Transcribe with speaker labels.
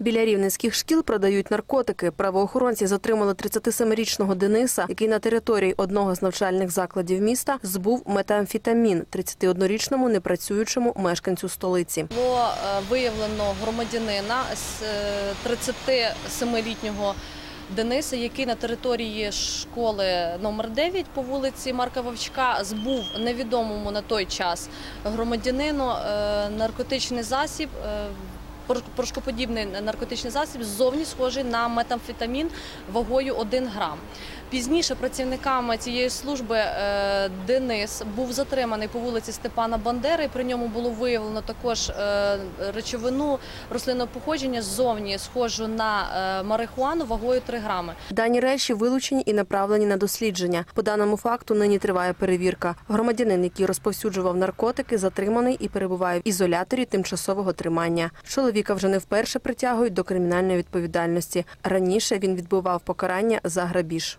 Speaker 1: Біля рівненських шкіл продають наркотики. Правоохоронці затримали 37-річного Дениса, який на території одного з навчальних закладів міста збув метамфетамін 31-річному непрацюючому мешканцю столиці.
Speaker 2: Було е, виявлено громадянина з е, 37-літнього Дениса, який на території школи номер 9 по вулиці Марка Вовчка збув невідомому на той час громадянину е, наркотичний засіб. Порошкоподібний наркотичний засіб ззовні схожий на метамфетамін вагою 1 грам. Пізніше працівниками цієї служби е, Денис був затриманий по вулиці Степана Бандери. При ньому було виявлено також е, речовину рослинного походження ззовні схожу на е, марихуану вагою 3 грами.
Speaker 1: Дані речі вилучені і направлені на дослідження. По даному факту нині триває перевірка. Громадянин, який розповсюджував наркотики, затриманий і перебуває в ізоляторі тимчасового тримання. Чоловіка вже не вперше притягують до кримінальної відповідальності. Раніше він відбував покарання за грабіж.